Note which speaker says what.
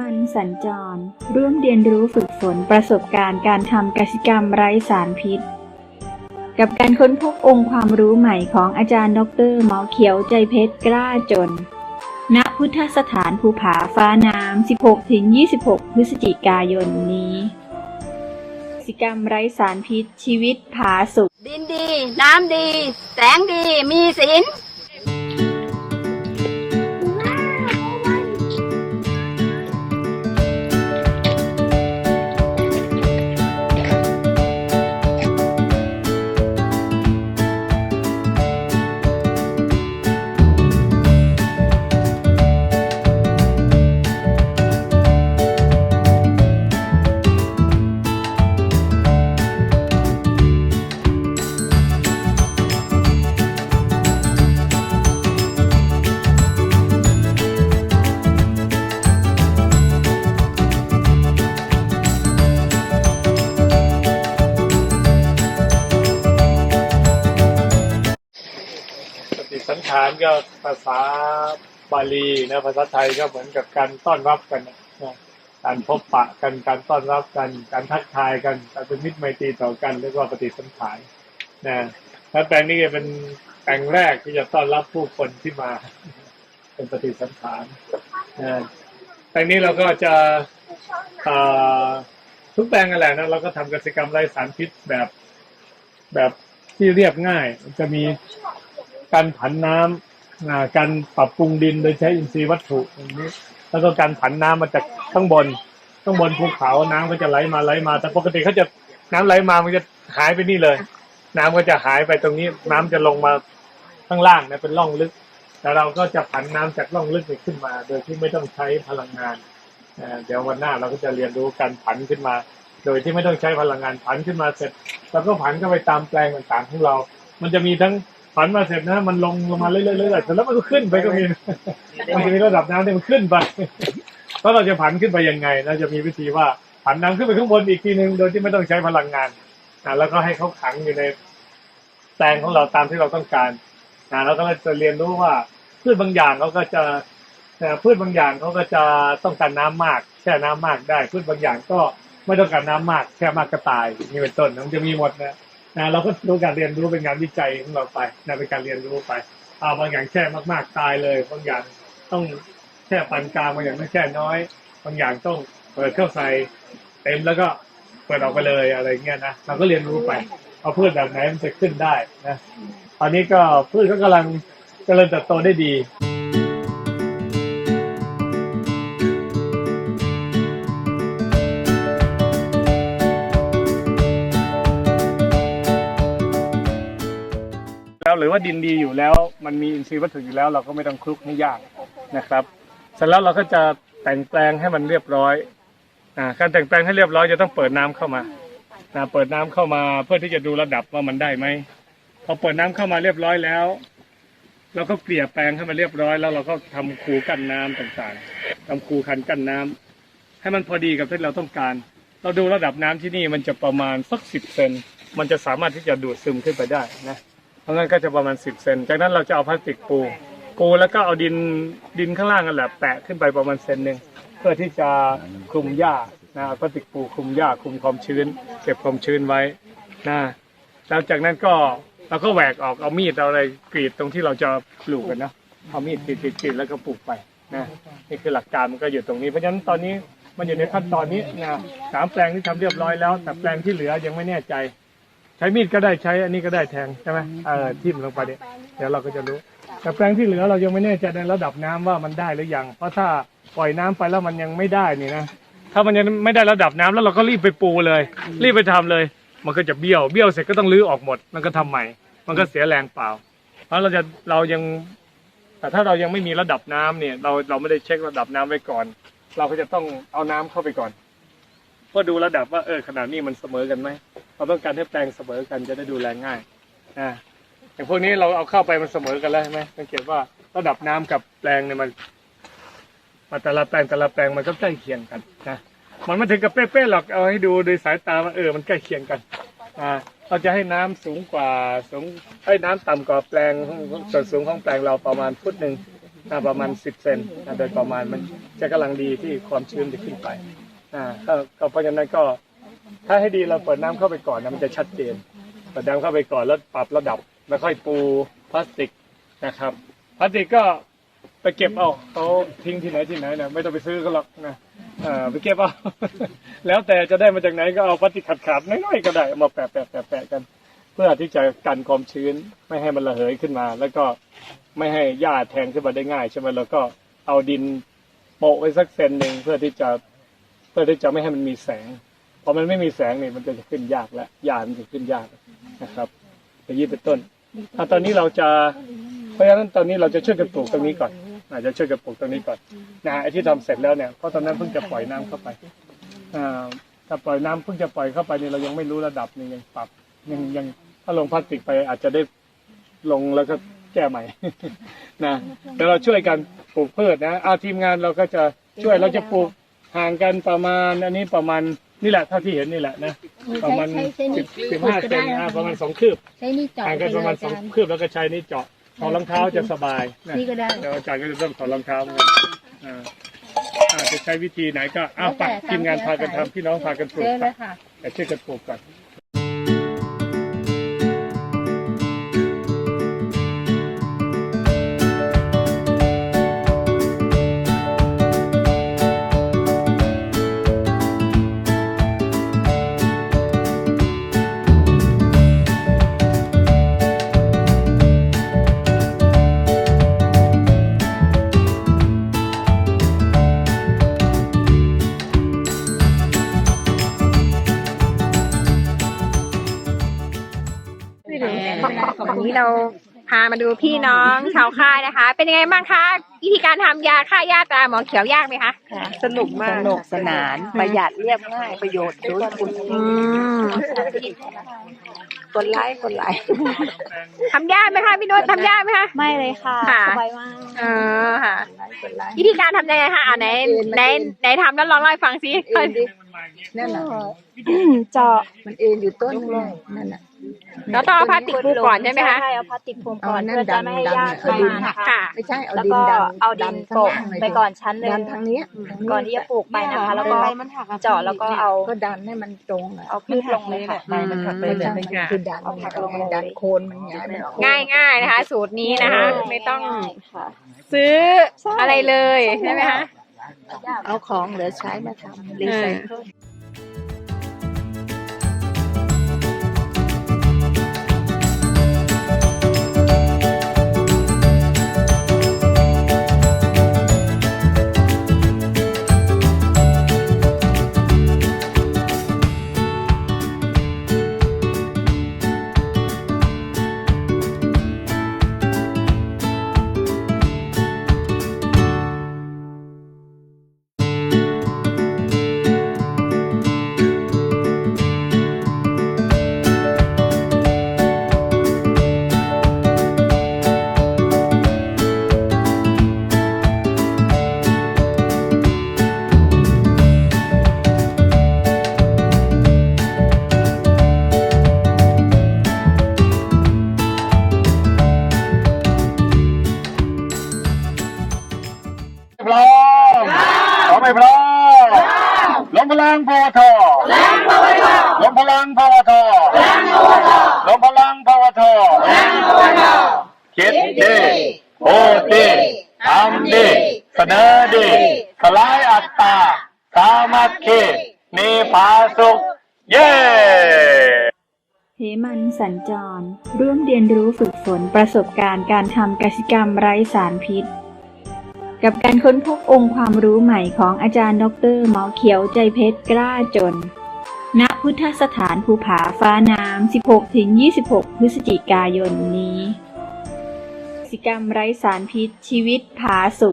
Speaker 1: มันสัญจร ร่วมเรียนรู้ฝึกฝนประสบการณ์การทำกสิกรรมไร้สารพิษ กับการค้นพบองค์ความรู้ใหม่ของอาจารย์ดรหมอเขียวใจเพชรกล้าจน ณ พุทธสถานภูผาฟ้าน้ำ 16-26 พฤศจิกายนนี้กสิกรรมไร้สารพิษชีวิตผาสุก
Speaker 2: ดินดี น้ำดี แสงดี มีศีลา
Speaker 3: นก็ภาษาบาลีนะภาษาไทยก็เหมือนกับการต้อนรับกันนะการพบปะกันการต้อนรับกันการทักทายกันการเป็นมิตรไมตรีต่อกันเรียกว่าปฏิสันฐานธ์นะแล้วแปลงนี้เป็นแปลงแรกที่จะต้อนรับผู้คนที่มา เป็นปฏิสันฐานธ์นะแปลงนี้เราก็จะทุกแปลงกันแหละนะเราก็ทำกิจกรรมไร้สารพิษแบบแบบที่เรียบง่าย จะมี การผันน้ำอ่าการปรับปรุงดินโดยใช้อินทรีย์วัตถุอย่างนี้ แล้วก็การผันน้ำมาจากข้างบนข้างบนภูเขาน้ำก็จะไหลมาไหลมา แต่ปกติเขาจะน้ำไหลมามันจะหายไปนี่เลย น้ำก็จะหายไปตรงนี้ น้ำจะลงมาข้างล่างนะเป็นร่องลึก แต่เราก็จะผันน้ำจากร่องลึกนี่ขึ้นมา โดยที่ไม่ต้องใช้พลังงานเดี๋ยววันหน้าเราก็จะเรียนรู้การผันขึ้นมา โดยที่ไม่ต้องใช้พลังงานผันขึ้นมาเสร็จเราก็ผันเข้าไปตามแปลงต่างๆของเรา มันจะมีทั้ง ผันมาเสร็จนะ มันลงลงมาเรื่อยๆเรื่อยๆเสร็จแล้วมันก็ขึ้นไปก็มีมันจะมีระดับน้ำที่มันขึ้นไปแล้วเราจะผันขึ้นไปยังไงนะจะมีวิธีว่าผันน้ำขึ้นไปข้างบนอีกทีหนึ่งโดยที่ไม่ต้องใช้พลังงานนะแล้วก็ให้เขาขังอยู่ในแปลงของเราตามที่เราต้องการนะแล้วก็จะเรียนรู้ว่าพืชบางอย่างเขาก็จะนะพืชบางอย่างเขาก็จะต้องการน้ำมาก แช่น้ำมากได้พืชบางอย่างก็ไม่ต้องการน้ำมากแค่มากก็ตายนี่เป็นต้นนะมันจะมีหมดนะ นะเราก็รู้การเรียนรู้เป็นงานวิจัยของเราไปนะเป็นการเรียนรู้ไปอ่าบางอย่างแช่มากๆตายเลยบางอย่างต้องแช่ปานกลางบางอย่างต้องแช่น้อย บางอย่างต้องเปิดเข้าใส่เต็มแล้วก็เปิดออกไปเลยอะไรเงี้ยนะเราก็เรียนรู้ไปเอาพืชแบบไหนมันจะขึ้นได้นะตอนนี้ก็พืชก็กำลังเจริญเติบโตได้ดี หรือว่าดินดีอยู่แล้ว มันมีอินทรีย์วัตถุอยู่แล้ว เราก็ไม่ต้องคลุกให้ยากนะครับเสร็จแล้วเราก็จะแต่งแปลงให้มันเรียบร้อยอ่าการแต่งแปลงให้เรียบร้อยจะต้องเปิดน้ำเข้ามานะเปิดน้ำเข้ามาเพื่อที่จะดูระดับว่ามันได้ไหมพอเปิดน้ำเข้ามาเรียบร้อยแล้วเราก็เกลี่ยแปลงให้มันเรียบร้อย แล้วเราก็ทำคูกั้นน้ำต่างๆทำคูคันกั้นน้ำให้มันพอดีกับที่เราต้องการ เราดูระดับน้ำที่นี่มันจะประมาณสักสิบเซนมันจะสามารถที่จะดูดซึมขึ้นไปได้นะ เพราะงั้นก็จะประมาณสิบเซน จากนั้นเราจะเอาพลาสติกปู ปูแล้วก็เอาดินดินข้างล่างกันแหละแปะขึ้นไปประมาณเซนหนึ่งเพื่อที่จะคลุมหญ้านะพลาสติกปูคลุมหญ้าคลุมความชื้น เก็บความชื้นไว้นะแล้วจากนั้นก็เราก็แหวกออกเอามีดเอาอะไรกรีดตรงที่เราจะปลูกกันนะเอามีดกรีดกรีดกรีดแล้วก็ปลูกไปนะนี่คือหลักการมันก็อยู่ตรงนี้เพราะฉะนั้นตอนนี้มันอยู่ในขั้นตอนนี้นะสามแปลงที่ทำเรียบร้อยแล้ว แต่แปลงที่เหลือยังไม่แน่ใจ ใช้มีดก็ได้ใช้อันนี้ก็ได้แทงใช่ไหมเออทิ่มลงไปเนี่ยเดี๋ยวเราก็จะรู้ แต่แปลงที่เหลือเรายังไม่แน่ใจในระดับน้ำว่ามันได้หรือยัง เพราะถ้าปล่อยน้ำไปแล้วมันยังไม่ได้นี่นะถ้ามันยังไม่ได้ระดับน้ำแล้วเราก็รีบไปปูเลย รีบไปทำเลย มันก็จะเบี้ยวเบี้ยวเสร็จก็ต้องรื้อออกหมด มันก็ทำใหม่ มันก็เสียแรงเปล่า เพราะเราจะเรายัง แต่ถ้าเรายังไม่มีระดับน้ำเนี่ย เราเราไม่ได้เช็คระดับน้ำไว้ก่อน เราก็จะต้องเอาน้ำเข้าไปก่อนเพื่อดูระดับว่าเออขนาดนี้มันเสมอกันไหมเราต้องการให้แปลงเสมอกันจะได้ดูแลง่ายนะอย่างพวกนี้เราเอาเข้าไปมันเสมอกันแล้วใช่ไหมสังเกตว่าระดับน้ำกับแปลงเนี่ยมันมาแต่ละแปลงแต่ละแปลงมันก็ใกล้เคียงกันนะมันไม่ถึงกับเป๊ะๆหรอกเอาให้ดูโดยสายตาว่าเออมันใกล้เคียงกันอ่าเราจะให้น้ำสูงกว่าสูงให้น้ำต่ำกว่าแปลงส่วนสูงของแปลงเราประมาณฟุตหนึ่งประมาณสิบเซนโดยประมาณมันจะกำลังดีที่ความชื้นจะขึ้นไป อ่าก็ก็เพราะฉะนั้นก็ ถ้าให้ดีเราเปิดน้ำเข้าไปก่อนนะมันจะชัดเจน เปิดน้ำเข้าไปก่อนแล้วปรับระดับ แล้วค่อยปูพลาสติกนะครับ พลาสติกก็ไปเก็บเอาเขาทิ้งที่ไหนที่ไหนนะไม่ต้องไปซื้อก็หรอกนะเอ่าไปเก็บเอา แล้วแต่จะได้มาจากไหนก็เอาพลาสติกขาดๆน้อยๆก็ได้เอามาแปะแปะแปะแปะกัน เพื่อที่จะกันความชื้นไม่ให้มันระเหยขึ้นมา แล้วก็ไม่ให้หญ้าแทงขึ้นมาได้ง่ายใช่ไหมแล้วก็เอาดินโปะไว้สักเซนหนึ่งเพื่อที่จะ พื่อที่จะไม่ให้มันมีแสงพอมันไม่มีแสงเนี่ยมันจะขึ้นยากแล้วหญ้ามันจะขึ้นยากนะครับอย่างนี้เป็นต้นถ้าตอนนี้เราจะเพราะฉะนั้นตอนนี้เราจะช่วยกันปลูกตรงนี้ก่อนอาจจะช่วยกันปลูกตรงนี้ก่อนนะฮะไอ้ที่ทำเสร็จแล้วเนี่ยเพราะตอนนั้นเพิ่งจะปล่อยน้ำเข้าไปอ่าถ้าปล่อยน้ำเพิ่งจะปล่อยเข้าไปเนี่ยเรายังไม่รู้ระดับนี่ยังปรับยังยังถ้าลงพลาสติกไปอาจจะได้ลงแล้วก็แก้ใหม่นะเดี๋ยวเราช่วยกันปลูกพืชนะอาทีมงานเราก็จะช่วยเราจะปลูก ห่างกันประมาณอันนี้ประมาณนี่แหละเท่าที่เห็นนี่แหละนะประมาณสิบสิบห้าเซนอะประมาณสองคืบ
Speaker 4: ใช้นี่เจาะ
Speaker 3: ห่างกันประมาณสองคืบแล้วก็ใช้นี่เจาะถอดรองเท้าจะสบายนะ
Speaker 4: นี่ก็ได้
Speaker 3: เดี๋ยวอาจารย์ก็จะต้องถอดรองเท้าเหมือนกันอ่าอาจจะใช้วิธีไหนก็อ้าวไปทีมงานพากันทำพี่น้องพากันปลู
Speaker 4: เจ
Speaker 3: ก
Speaker 4: อ
Speaker 3: ไป
Speaker 4: เลยค่ะ
Speaker 3: แต่ช่วยกันปลูกก่อน
Speaker 5: วันนี้เราพามาดูพี่น้องชาวค่ายนะคะ เป็นยังไงบ้างคะวิธีการทำยาฆ่าหญ้าตราหมอเขียวยากไหมคะ
Speaker 6: สนุกมากสนุกสนานประหยัดเรียบง่ายประโยชน์สูงสุด
Speaker 5: อืม
Speaker 6: คนไลค์คนไลค์
Speaker 5: ทำยากไหมคะพี่โนุชทำยากไหมคะ
Speaker 4: ไม่เลยค่ะ
Speaker 5: ค่ะ
Speaker 4: สบายมาก
Speaker 5: เออค่ะวิธีการทำยังไงคะอ่าไหนไหนไหนทำแล้วลองเล่าให้ฟังสิ
Speaker 6: เอ็นดินั่นน่ะ
Speaker 4: เจาะ
Speaker 6: มันเอ็นอยู่ต้นเลยนั่นน่ะ
Speaker 5: แล้วต้องเอาพลาสติกปูก่อนใช่ไหมคะ
Speaker 4: ใช่เอาพลาสติกคลุมก่อน
Speaker 6: เอานั่น
Speaker 4: เพื่อจะไม่ให้
Speaker 6: ดัน
Speaker 4: ยาก
Speaker 6: ดัน
Speaker 4: ขึ้นมา
Speaker 5: ค่ะ
Speaker 6: ไม่ใช่เอา
Speaker 4: แล้ว
Speaker 6: ดิน
Speaker 4: ก็
Speaker 6: ดัน
Speaker 4: เอาดิน
Speaker 6: ข้าง
Speaker 4: โปะ
Speaker 6: ล่างเลย
Speaker 4: ไปก่อนชั้นหนึ่ง
Speaker 6: ดันทางเนี้ย
Speaker 4: ก่อนที่จะปลูกไปนะคะ แล้วก็เจาะแล้วก็เอา
Speaker 6: ก็ดันให้มันตรงอะ
Speaker 4: เอาพืชลงเลยค่ะ
Speaker 5: ใบมันหักไป
Speaker 6: ไม่
Speaker 5: เลย
Speaker 6: ใช่มันคือดัน
Speaker 4: เอาผักลงเลย
Speaker 6: ดันโคนมันย้ายมันออก
Speaker 5: ง่ายง่ายๆนะคะ สูตรนี้นะคะ ไม่ต้อง
Speaker 4: ง่ายค่ะ
Speaker 5: ซื้ออะไรเลยใช่ไหมคะ
Speaker 6: เอาของเหลือใช้มาทำรีไซเคิ
Speaker 3: ล งพลังพอทอลงพลังพอทอลงพลังพอทอคิดดีพูดดีทำดีเสนอดีสลายอัตตา สามัคคีมีผาสุข เย้
Speaker 1: เหมันสัญจร ร่วมเรียนรู้ฝึกฝนประสบการณ์การทำกสิกรรมไร้สารพิษ กับการค้นพบองค์ความรู้ใหม่ของอาจารย์ดรหมอเขียวใจเพชรกล้าจน ณ พุทธสถานภูผาฟ้าน้ำ 16-26 พฤศจิกายนนี้กสิกรรมไร้สารพิษชีวิตผาสุข